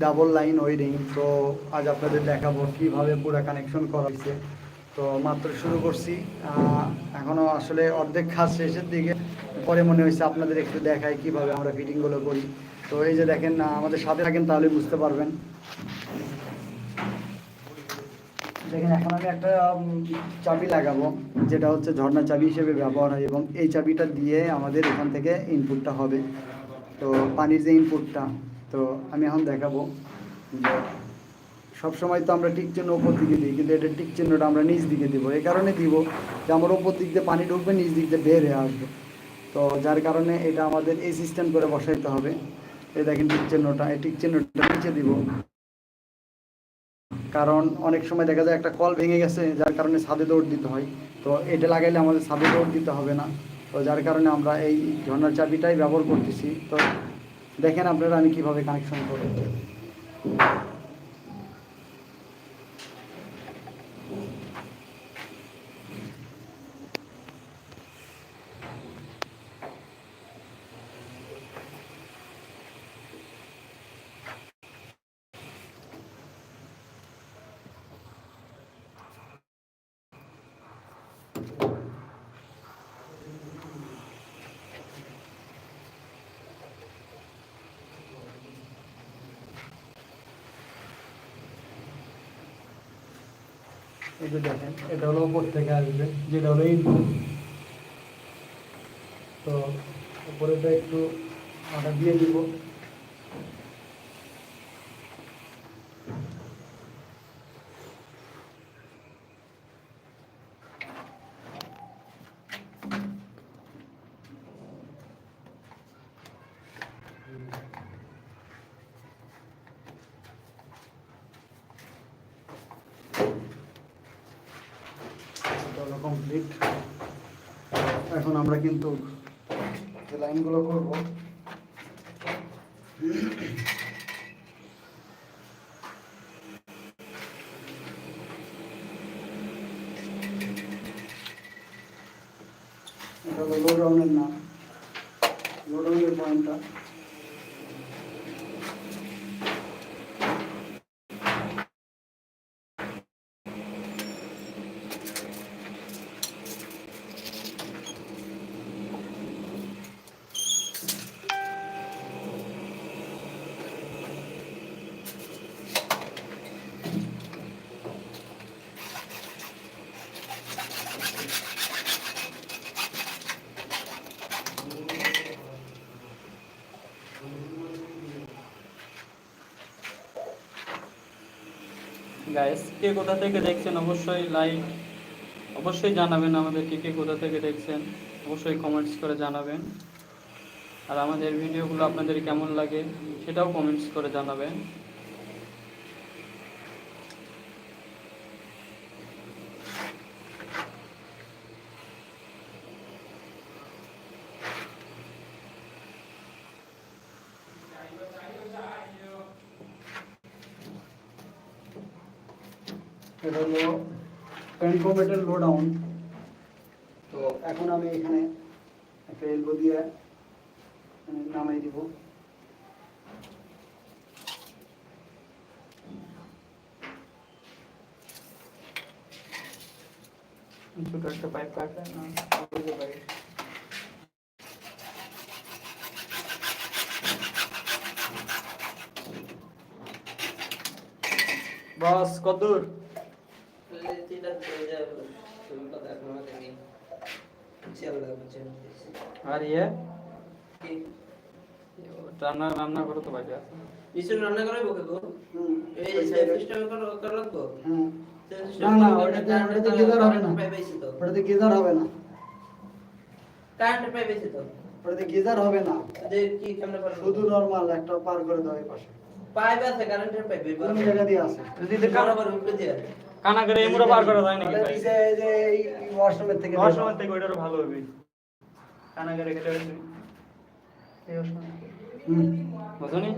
Double line wiring তো আজ আপনাদের দেখাবো কীভাবে পুরো কানেকশন করা হয়েছে। তো মাত্র শুরু করছি। আহ, এখনও আসলে অর্ধেক কাজ শেষের দিকে। পরে মনে হয়েছে আপনাদের একটু দেখাই কীভাবে আমরা ফিটিংগুলো করি। তো এই যে দেখেন আমাদের সাথে থাকেন তাহলে বুঝতে পারবেন। দেখেন এখন আমি একটা চাবি লাগাবো যেটা হচ্ছে ঝর্ণা চাবি হিসেবে ব্যবহার হয় এবং এই চাবিটা দিয়ে আমাদের এখান থেকে ইনপুটটা হবে। তো পানির যে ইনপুটটা তো আমি এখন দেখাবো যে সবসময় তো আমরা টিক চিহ্ন ওপর দিকে দিই, কিন্তু এটা টিক চিহ্নটা আমরা নিচ দিকে দিব। এই কারণে দিব যে আমার ওপর দিক দিয়ে পানি ঢুকবে, নিচ দিক দিয়ে বের আসবে। তো যার কারণে এটা আমাদের এই সিস্টেম করে বসাইতে হবে। এই দেখেন টিক চিহ্নটা, এই টিক চিহ্নটা নিচে দিব। কারণ অনেক সময় দেখা যায় একটা কল ভেঙে গেছে, যার কারণে ছাদে দৌড় দিতে হয়। তো এটা লাগাইলে আমাদের ছাদে দৌড় দিতে হবে না। তো যার কারণে আমরা এই ঝর্ণার চাবিটাই ব্যবহার করতেছি। তো দেখেন আপনারা আমি কীভাবে কানেকশন করি এই যে দেখেন, এটা হলো উপর থেকে আসবে, যেটা হলো ইনপুট তো উপরেটা একটু আমরা দিয়ে দিব। কমপ্লিট এখন আমরা কিন্তু যে লাইনগুলো করব। গাইস কে কোথা থেকে দেখছেন অবশ্যই লাইক অবশ্যই জানাবেন আমাদেরকে কে কোথা থেকে দেখছেন। অবশ্যই কমেন্টস করে জানাবেন। আর আমাদের ভিডিওগুলো আপনাদের কেমন লাগে, সেটাও কমেন্টস করে জানাবেন। এটা হলো পেনকোমেটের লো ডাউন তো এখন আমি এখানে একটা এলবো দিয়ে আমি নামাই দিব। ছোট একটা পাইপ কাটা না ওই যে পাইপ বস কতদূর আর ইয়ে? রান্না রান্না করো তো বাজে আছে রান্না করে বকে গো। এই ওই side এ- সিস্টেম করে করে রাখব না না ওটাতে ওটাতে গিজার হবে না। ওটাতে গিজার হবে না। কারেন্ট পাই তো। ওটাতে গিজার হবে না। কি কেমনে পারব? শুধু নরমাল একটা পার করে দাও এই পাশে। পাইপ আছে কারেন্টের পাইপ কোন জায়গা দিয়ে আছে। যদি বরাবর উপরে দিয়ে করে এমুড়া পার করা যায় নাকি? এই যে এই ওয়াশরুমের থেকে হওয়ার থেকে ওইটারও ভালো হবে। কানা করে কেটে গেছে হুম। বুঝনি?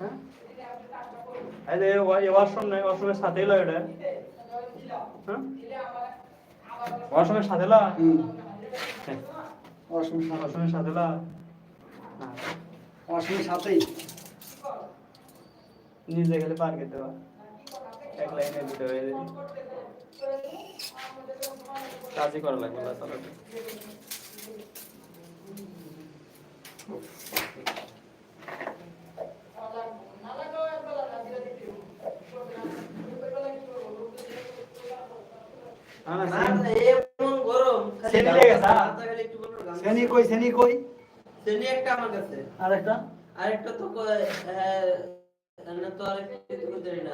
হ্যাঁ এই যে ওয়াশরুম নাই ওয়াশরুমের সাথে এলো এটা। হ্যাঁ ওয়াশরুমের সাথে হ্যাঁ, ওয়াশরুম ওয়াশরুমের সাথে। না। ওয়াশরুমের সাথেই। নিজে গেলে পার খেতে পার এক লাইনে দুটো হয়ে যাবে কাজই করা লাগবে না চালাতে শ্রেণি কই? শ্রেণি কই একটা আমার কাছে। আরেকটা? আরেকটা তো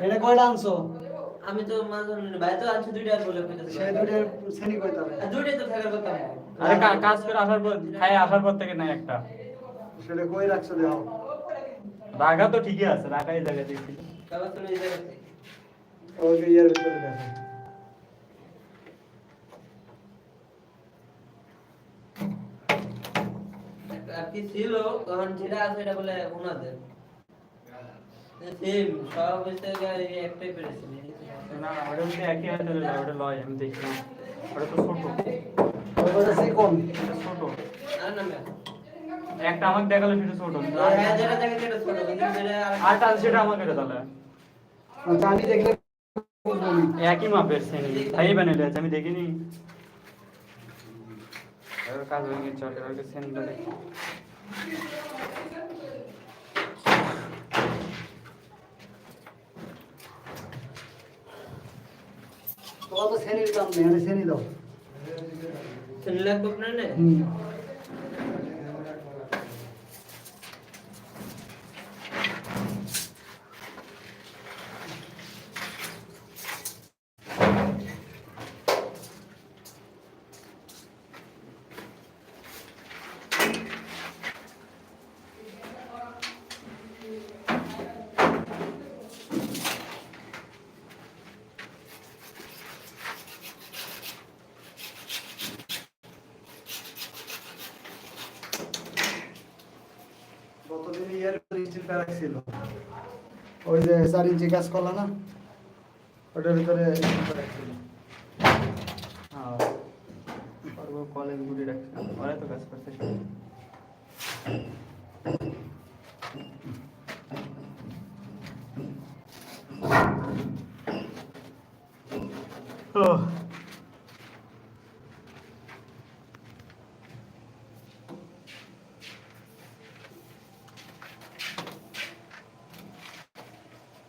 এটা কয়টা আনছো? আমি তো ভাই তো আনছে দুইটা বলে কইতাছে। সে শ্রেণি কই দুইটাই তো থাকার কথা। আরে কাজ করে আসার পর খাই আসার পর থেকে নাই একটা। সেটা কই রাখছো দেও। রাখা তো ঠিকই আছে জায়গা দেখছি। তুমি এই জায়গাতে। ওই ইয়ার ভিতরে দেখো। আর কি ছিল? তখন যেটা আছে এটা বলে ওনাদের। সেম সব একটাই না না ওটা হচ্ছে একই ওটা ওটা লয় আমি দেখলাম ওটা তো ছোট। ওটা কোন ছোট। না একটা আমাকে দেখাল সেটা ছোট। যেটা দেখে সেটা ছোট আর- তাহলে সেটা আমাকে এটা তাহলে। আমি দেখলে একই মাপের বানিয়ে আছে আমি দেখিনি। এবার কাজ হয়ে গেছে দেখি। তোমার তো শ্রেণির দাম? নেই শ্রেণি দাও। সেটা লাগবে আপনার ছিল ওই যে চার ইঞ্চি গাছ কলা না, ওটার ভিতরে রাখছিল হ্যাঁ। কলেজ গুলি রাখছে ওরা তো কাজ করতে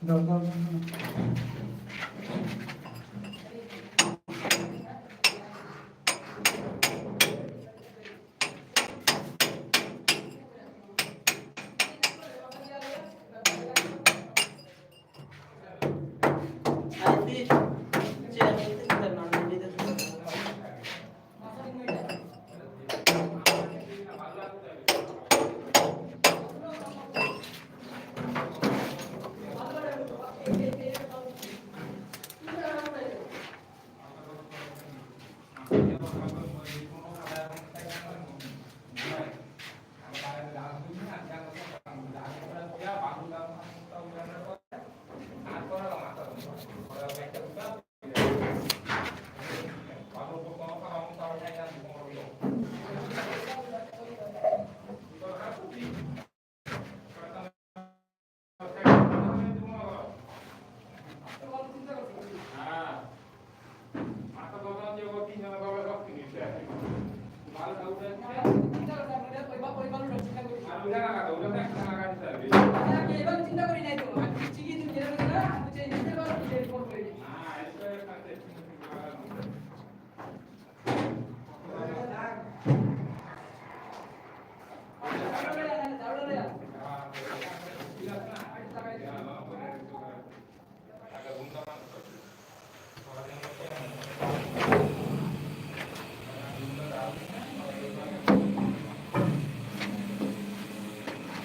দাও দাও দাও, দাও। আইসি চেয়ার নিতে দিতে না নিতে দিতে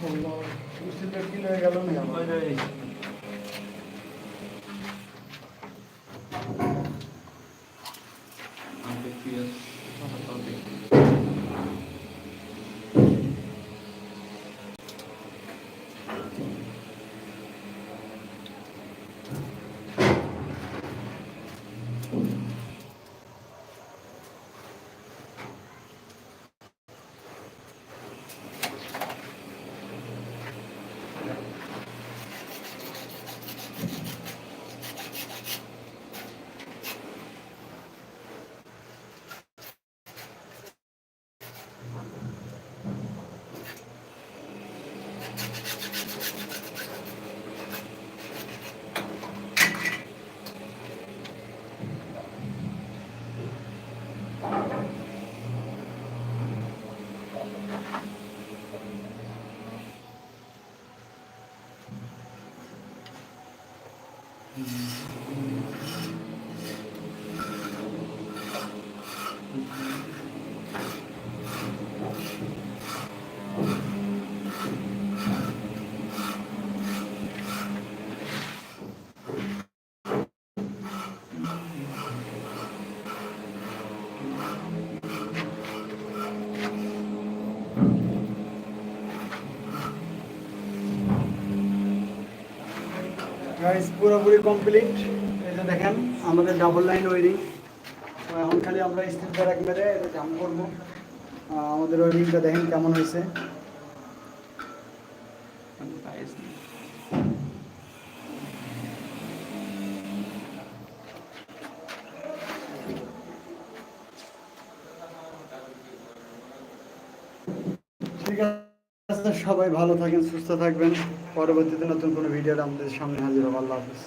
আল্লাহ, বৃষ্টির কি হয়ে গেল না? Hum. গাইস পুরোপুরি কমপ্লিট এই যে দেখেন, আমাদের ডাবল লাইন ওয়ারিং এখন খালি আমরা স্টিল মেরে এটা জাম করব। আমাদের ওয়ারিংটা দেখেন কেমন হয়েছে। ঠিক আছে। সবাই ভালো থাকেন, সুস্থ থাকবেন। পরবর্তীতে নতুন কোনো ভিডিওটা আমাদের সামনে হাজির হব। আল্লাহ হাফিজ।